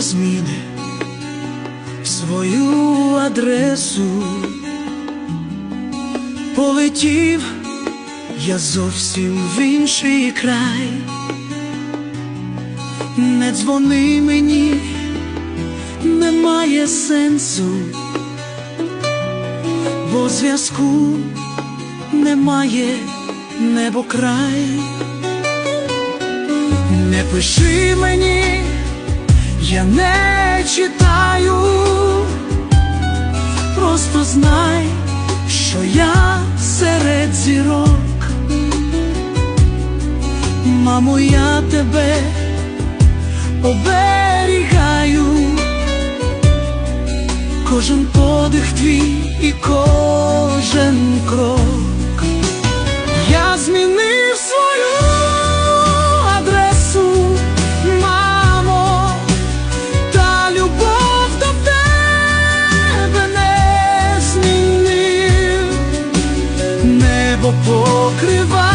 зміни свою адресу. Полетів я зовсім в інший край. Не дзвони мені, немає сенсу, бо зв'язку немає небо край. Не пиши мені, я не читаю, просто знай, що я серед зірок. Мамо, я тебе оберігаю, кожен подих твій і кожен небо покрива.